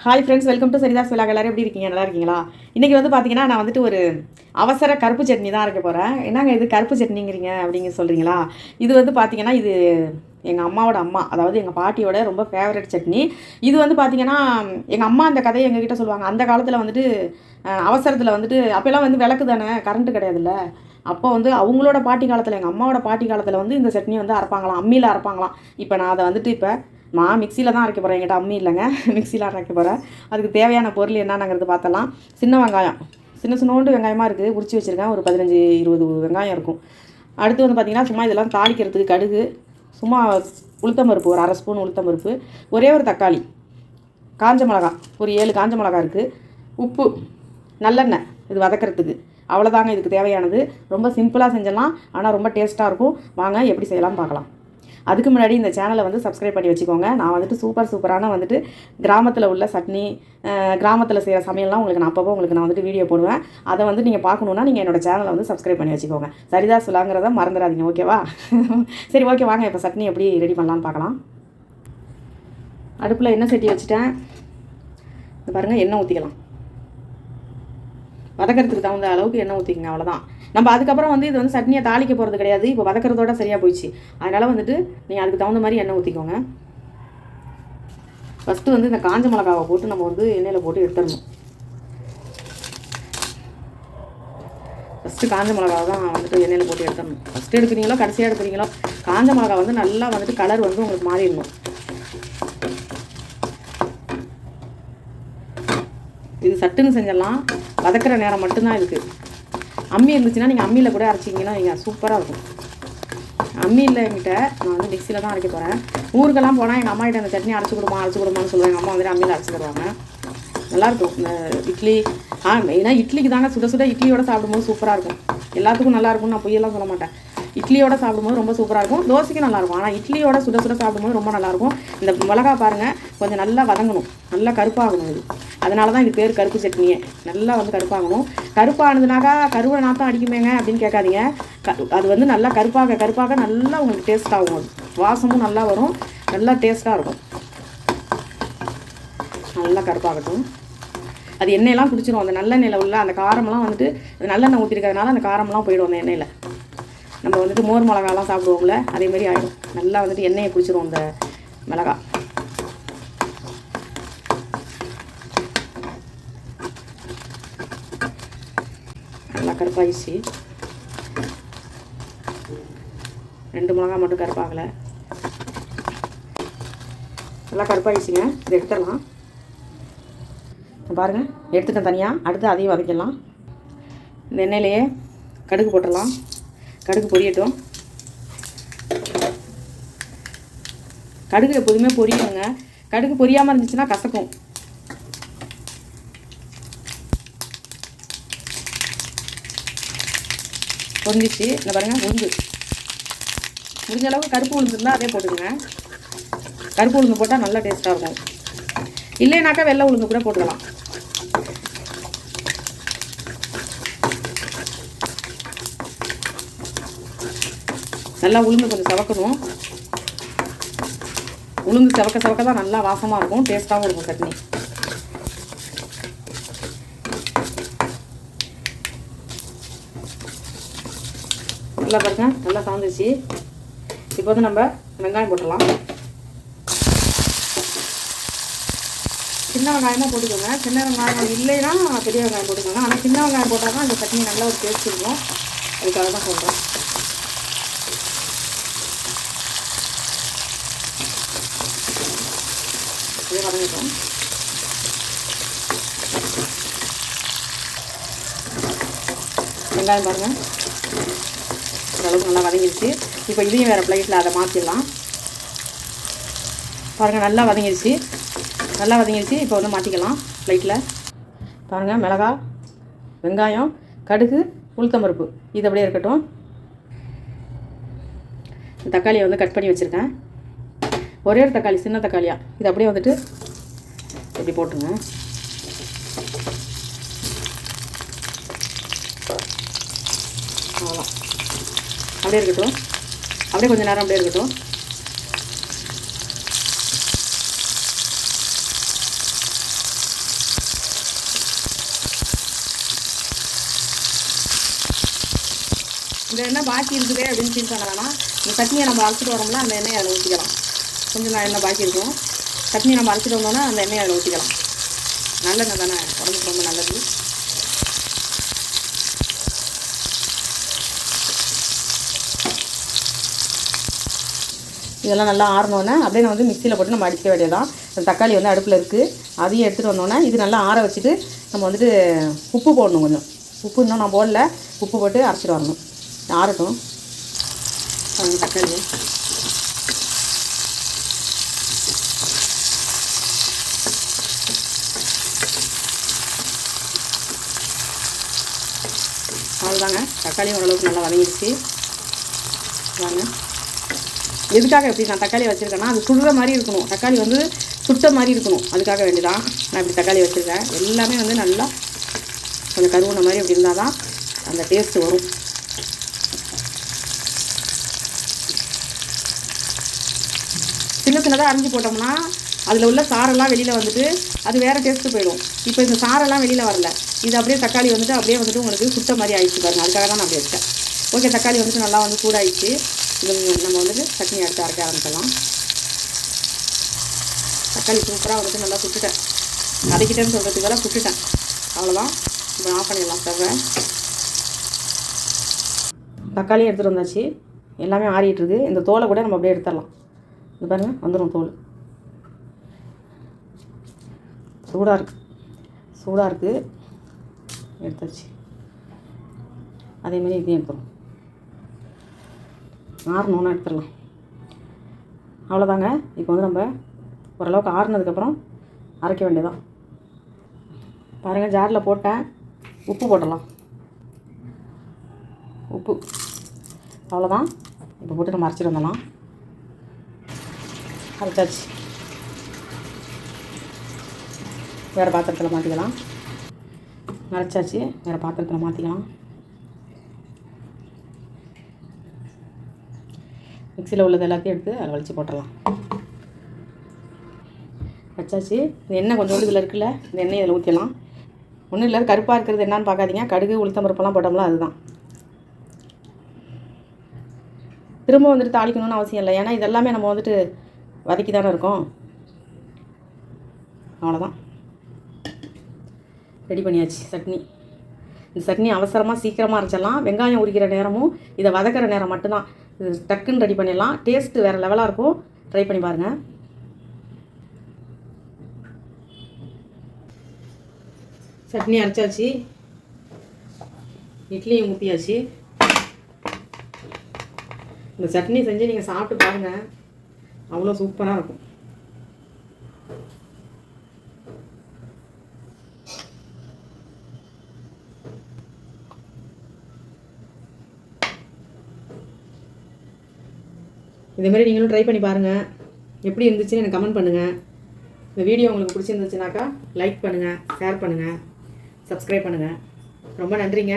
Hi friends welcome to Saritha's விழா எல்லாரும் எப்படி இருக்கீங்க? நல்லா இருக்கீங்களா? இன்றைக்கி வந்து பார்த்தீங்கன்னா நான் வந்துட்டு ஒரு அவசர கருப்பு சட்னி தான் அரைக்க போகிறேன் என்னங்க இது கருப்பு சட்னிங்கிறீங்க அப்படிங்க சொல்கிறீங்களா இது வந்து பார்த்தீங்கன்னா இது எங்கள் அம்மாவோட அம்மா அதாவது எங்கள் பாட்டியோட ரொம்ப ஃபேவரட் சட்னி. இது வந்து பார்த்தீங்கன்னா எங்கள் அம்மா அந்த கதையை எங்ககிட்ட சொல்லுவாங்க. அந்த காலத்தில் வந்துட்டு அவசரத்தில் வந்துட்டு அப்போல்லாம் வந்து விளக்கு தானே கரண்ட்டு கிடையாதுல்ல. அப்போ வந்து அவங்களோட பாட்டி காலத்தில் எங்கள் அம்மாவோட பாட்டி காலத்தில் வந்து இந்த சட்னி வந்து அரைப்பாங்களாம் அம்மியில் அரைப்பாங்களாம். இப்போ நான் அதை வந்துட்டு இப்போ நான் மிக்சியில் தான் அரைக்க போகிறேன் என்கிட்ட அம்மி இல்லைங்க. மிக்சியில் அரைக்க போகிறேன் அதுக்கு தேவையான பொருள் என்னங்கிறது பார்த்தலாம் சின்ன வெங்காயம். சின்ன சின்னோண்டு வெங்காயமாக இருக்குது உரிச்சு வச்சுருக்கேன். ஒரு பதினஞ்சு இருபது வெங்காயம் இருக்கும். அடுத்து வந்து பார்த்திங்கன்னா சும்மா இதெல்லாம் தாளிக்கிறதுக்கு கடுகு சும்மா உளுத்தம்பருப்பு ஒரு அரை ஸ்பூன் உளுத்தம்பருப்பு ஒரே ஒரு தக்காளி காஞ்ச மிளகா ஒரு ஏழு காஞ்ச மிளகா இருக்குது உப்பு நல்லெண்ணெய் இது வதக்கிறதுக்கு. அவ்வளோதாங்க இதுக்கு தேவையானது. ரொம்ப சிம்பிளாக செஞ்சிடலாம் ஆனால் ரொம்ப டேஸ்ட்டாக இருக்கும். வாங்க எப்படி செய்யலாம்னு பார்க்கலாம். அதுக்கு முன்னாடி இந்த சேனலை வந்து சப்ஸ்கிரைப் பண்ணி வச்சுக்கோங்க. நான் வந்துட்டு சூப்பர் சூப்பரான வந்துட்டு கிராமத்தில் உள்ள சட்னி கிராமத்தில் செய்கிற சமையல்லாம் உங்களுக்கு நான் அப்பப்போ உங்களுக்கு நான் வந்துட்டு வீடியோ போடுவேன். அதை வந்து நீங்கள் பார்க்கணுன்னா நீங்கள் என்னோட சேனலை வந்து சப்ஸ்கிரைப் பண்ணி வச்சுக்கோங்க. சரிதா சொல்லாங்கிறத மறந்துடாதீங்க ஓகேவா சரி ஓகே வாங்க இப்போ சட்னி எப்படி ரெடி பண்ணலான்னு பார்க்கலாம். அடுப்பில் எண்ணெய் சட்டி வச்சுட்டேன். இந்த பாருங்கள் எண்ணெய் ஊற்றிக்கலாம் வதக்கிறதுக்கு தகுந்த அளவுக்கு எண்ணெய் ஊற்றிக்கங்க அவ்வளோதான் நம்ம அதுக்கப்புறம் வந்து இது வந்து சட்னியை தாளிக்க போகிறது கிடையாது. இப்போ வதக்கிறதோட சரியாக போயிடுச்சு. அதனால் வந்துட்டு நீங்கள் அதுக்கு தகுந்த மாதிரி எண்ணெய் ஊற்றிக்கோங்க ஃபஸ்ட்டு வந்து இந்த காஞ்ச மிளகாவை போட்டு நம்ம வந்து எண்ணெயில் போட்டு எடுத்துடணும். ஃபஸ்ட்டு காஞ்ச மிளகாவை தான் வந்துட்டு எண்ணெயில் போட்டு எடுத்துடணும். ஃபஸ்ட்டு எடுக்கிறீங்களோ கடைசியாக எடுக்கிறீங்களோ காஞ்ச மிளகா வந்து நல்லா வந்துட்டு கலர் வந்து உங்களுக்கு மாறிடணும். இது சட்டுன்னு செஞ்சிடலாம். வதக்கிற நேரம் மட்டும்தான் இருக்குது அம்மி இருந்துச்சுன்னா நீங்கள் அம்மியில் கூட அரைச்சிங்கன்னா நீங்கள் சூப்பராக இருக்கும். அம்மி இல்லை என்கிட்ட நான் வந்து மிக்சியில் தான் அரைக்க போகிறேன் ஊருக்கெல்லாம் போனால் எங்கள் அம்மா கிட்ட அந்த சட்னி அரைச்சி கொடுமா அரைச்சி கொடுமான்னு சொல்லுவாங்க. எங்கள் அம்மா வந்துட்டு அம்மியில் அரைச்சி தருவாங்க. நல்லாயிருக்கும் இந்த இட்லி ஆ மெயினாக இட்லிக்கு தாங்க சுட சுட இட்லியோட சாப்பிடும்போது சூப்பராக இருக்கும். எல்லாத்துக்கும் நல்லா இருக்கும்னு நான் பொய்யெல்லாம் சொல்ல மாட்டேன். இட்லியோட சாப்பிடும்போது ரொம்ப சூப்பராக இருக்கும். தோசைக்கு நல்லாயிருக்கும் ஆனால் இட்லியோட சுட சுட சாப்பிடும்போது ரொம்ப நல்லாயிருக்கும் இந்த மிளகா பாருங்கள் கொஞ்சம் நல்லா வதங்கணும். நல்லா கருப்பாகணும் இது. அதனால தான் இது பேர் கருப்பு சட்னியே. நல்லா வந்து கருப்பாகணும் கருப்பானதுனாக்கா கருவை நாத்தம் அடிக்குமேங்க அப்படின்னு கேட்காதீங்க. க அது வந்து நல்லா கருப்பாக கருப்பாக நல்லா உங்களுக்கு டேஸ்ட் ஆகும் வாசமும் நல்லா வரும். நல்லா டேஸ்ட்டாக இருக்கும். நல்லா கருப்பாகட்டும். அது எண்ணெயெல்லாம் குடிச்சிடும் அந்த நல்லெண்ணெயில் உள்ள அந்த காரம்லாம் வந்துட்டு நல்லெண்ணெய் ஊற்றிருக்கிறதுனால அந்த காரம்லாம் போயிடும் அந்த எண்ணெயில். நம்ம வந்துட்டு மோர் மிளகாலாம் சாப்பிடுவோம்ல அதே மாதிரி ஆகிடும் நல்லா வந்துட்டு எண்ணெயை குடிச்சிடும் அந்த மிளகா. கருப்பாயிடுச்சு ரெண்டு மிளகா மட்டும் கருப்பாகலை. நல்லா கருப்பாயிடுச்சுங்க இதை எடுத்துடலாம். பாருங்கள் எடுத்துட்டேன் தனியாக அடுத்து அதையும் வதக்கிடலாம். இந்த எண்ணெயிலேயே கடுகு போட்டுடலாம். கடுகு பொரியட்டும். கடுகு எப்போதுமே பொரியணுங்க. கடுகு பொரியாமல் இருந்துச்சுன்னா கசக்கும். பொரிஞ்சிச்சு. இந்த பாருங்கள் உளுந்து. முடிஞ்ச அளவுக்கு கருப்பு உளுந்து இருந்தால் அதே போட்டுக்கோங்க. கருப்பு உளுந்து போட்டால் நல்லா டேஸ்ட்டாக இருக்கும். இல்லைனாக்கா வெள்ளை உளுந்து கூட போட்டுக்கலாம். நல்லா உளுந்து கொஞ்சம் சவக்கணும். உளுந்து சவக்க சவக்க தான் நல்லா வாசமாக இருக்கும் டேஸ்ட்டாகவும் இருக்கும் சட்னி. நல்லா பாருங்க நல்லா சாந்துச்சு இப்போ வந்து நம்ம வெங்காயம் போட்டுடலாம். சின்ன வெங்காயமாக போட்டுக்கோங்க. சின்ன வெங்காயம் இல்லைன்னா பெரிய வெங்காயம் போட்டுக்கோங்க. ஆனால் சின்ன வெங்காயம் போட்டால் தான் அந்த சட்னி நல்லா ஒரு டேஸ்ட் இருக்கும். அதுக்காக தான் சொல்கிறேன் அப்படியே வதங்கிட்டோம் வெங்காயம் பாருங்கள் ஓரளவுக்கு நல்லா வதங்கிடுச்சு இப்போ இதையும் வேறு பிளேட்டில் அதை மாற்றிடலாம் பாருங்கள் நல்லா வதங்கிடுச்சு நல்லா வதங்கிடுச்சு இப்போ வந்து மாற்றிக்கலாம் ப்ளைட்டில் பாருங்கள் மிளகா வெங்காயம் கடுகு உளுத்தம்பருப்பு. இது அப்படியே இருக்கட்டும். இந்த தக்காளியை வந்து கட் பண்ணி வச்சுருக்கேன். ஒரே ஒரு தக்காளி சின்ன தக்காளியாக இது அப்படியே வந்துட்டு இப்படி போட்டுருங்க. அவ்வளோ அப்படியே இருக்கட்டும். அப்படியே கொஞ்சம் நேரம் அப்படியே இருக்கட்டும். இந்த எண்ணெய் பாக்கி இருக்குதே அப்படின்னு ஃபீல் பண்ணலன்னா இந்த சட்னியை நம்ம அழைச்சிட்டு வரோம்ல அந்த எண்ணெயை அதில் ஊற்றிக்கலாம் கொஞ்சம் நான் எண்ணெய் பாக்கி இருக்கும். சட்னி நம்ம அழைச்சிட்டு வந்தோம்னா அந்த எண்ணெயை அதில் ஊற்றிக்கலாம் நல்லெண்ணெய் தானே. உடம்புக்கு ரொம்ப நல்லது. இதெல்லாம் நல்லா ஆறணுன்னே அப்படியே நான் வந்து மிக்சியில் போட்டு நம்ம அடிக்க வேண்டியதான் இந்த தக்காளி வந்து அடுப்பில் இருக்குது அதையும் எடுத்துகிட்டு வந்தோன்னே இது நல்லா ஆற வச்சுட்டு நம்ம வந்துட்டு உப்பு போடணும் கொஞ்சம். உப்பு இன்னும் நான் போடல. உப்பு போட்டு அரைச்சிட்டு வரணும். ஆறட்டும். தக்காளி. அவ்வளோதாங்க தக்காளியும் ஓரளவுக்கு நல்லா வதங்கிடுச்சு. வாங்க. எதுக்காக எப்படி நான் தக்காளி வச்சுருக்கேன்னா அது சுடுற மாதிரி இருக்கணும். தக்காளி வந்து சுட்ட மாதிரி இருக்கணும். அதுக்காக வேண்டிதான். நான் இப்படி தக்காளி வச்சுருக்கேன். எல்லாமே வந்து நல்லா கொஞ்சம் கருவுன மாதிரி அப்படி இருந்தால் தான் அந்த டேஸ்ட்டு வரும். சின்ன சின்னதாக அரைஞ்சி போட்டோம்னா அதில் உள்ள சாரெல்லாம் வெளியில் வந்துட்டு அது வேறு டேஸ்ட்டு போயிடும். இப்போ இந்த சாரெல்லாம் வெளியில் வரல. இது அப்படியே தக்காளி வந்துட்டு அப்படியே வந்துட்டு உங்களுக்கு சுத்த மாதிரி ஆயிடுச்சு பாருங்க. அதுக்காக தான் நான் அப்படி வச்சேன் ஓகே தக்காளி வந்துட்டு நல்லா வந்து சூடாயிடுச்சு. இது நம்ம வந்துட்டு சட்னி எடுத்து அரைக்க ஆரம்பிக்கலாம். தக்காளி சூப்பராக வந்துட்டு நல்லா சுட்டுட்டேன். அரைக்கிட்டேன்னு சொல்கிறதுக்கு சுட்டுட்டேன். அவ்வளோதான் இப்போ ஆஃப் பண்ணிடலாம் ஸ்டவ்வை தக்காளி எடுத்துகிட்டு வந்தாச்சு. எல்லாமே ஆறிட்டுருக்கு இந்த தோலை கூட நம்ம அப்படியே எடுத்துடலாம். இது பாருங்கள் வந்துடும் தோல். சூடாக இருக்குது சூடாக இருக்குது எடுத்தாச்சு. அதேமாரி இதையும் எடுத்துரும் ஆறணுன்னு எடுத்துடலாம் அவ்வளோதாங்க இப்போ வந்து நம்ம ஓரளவுக்கு ஆறுனதுக்கப்புறம் அரைக்க வேண்டியதான் பாருங்கள் ஜாரில் போட்டேன். உப்பு போடலாம் உப்பு. அவ்வளோதான் இப்போ போட்டு நம்ம அரைச்சிட்டு வந்துடலாம். அரைச்சாச்சு. வேறு பாத்திரத்தில் மாற்றிக்கலாம் அரைச்சாச்சு. வேறு பாத்திரத்தில் மாற்றிக்கலாம் மிக்சியில் உள்ளது எல்லாத்தையும் எடுத்து அதில் வலிச்சு போட்டுடலாம். வச்சாச்சு. இந்த எண்ணெய் கொஞ்சோண்டு இதில் இருக்குல்ல இந்த எண்ணெய் இதில் ஊற்றிடலாம் ஒன்றும் இல்லை கருப்பாக இருக்கிறது என்னன்னு பார்க்காதீங்க. கடுகு உளுத்தம் பருப்பெல்லாம் போட்டோம்ல அதுதான். திரும்ப வந்துட்டு தாளிக்கணும்னு அவசியம் இல்லை. ஏன்னா இதெல்லாமே நம்ம வந்துட்டு வதக்கி தானே இருக்கோம். அவ்வளோதான் ரெடி பண்ணியாச்சு சட்னி. இந்த சட்னி அவசரமாக சீக்கிரமாக அரைச்சிடலாம். வெங்காயம் உரிக்கிற நேரமும் இதை வதக்கிற நேரம் மட்டும்தான். டக்குன்னு ரெடி பண்ணிடலாம். டேஸ்ட்டு வேறு லெவலாக இருக்கும். ட்ரை பண்ணி பாருங்கள் சட்னி அரைச்சாச்சு. இட்லியும் ஊற்றியாச்சு இந்த சட்னி செஞ்சு நீங்கள் சாப்பிட்டு பாருங்கள் அவ்வளோ சூப்பராக இருக்கும். இதேமாரி நீங்களும் ட்ரை பண்ணி பாருங்கள் எப்படி இருந்துச்சுன்னு எனக்கு கமெண்ட் பண்ணுங்கள் இந்த வீடியோ உங்களுக்கு பிடிச்சிருந்துச்சுனாக்கா லைக் பண்ணுங்கள் ஷேர் பண்ணுங்கள் சப்ஸ்கிரைப் பண்ணுங்கள் ரொம்ப நன்றிங்க.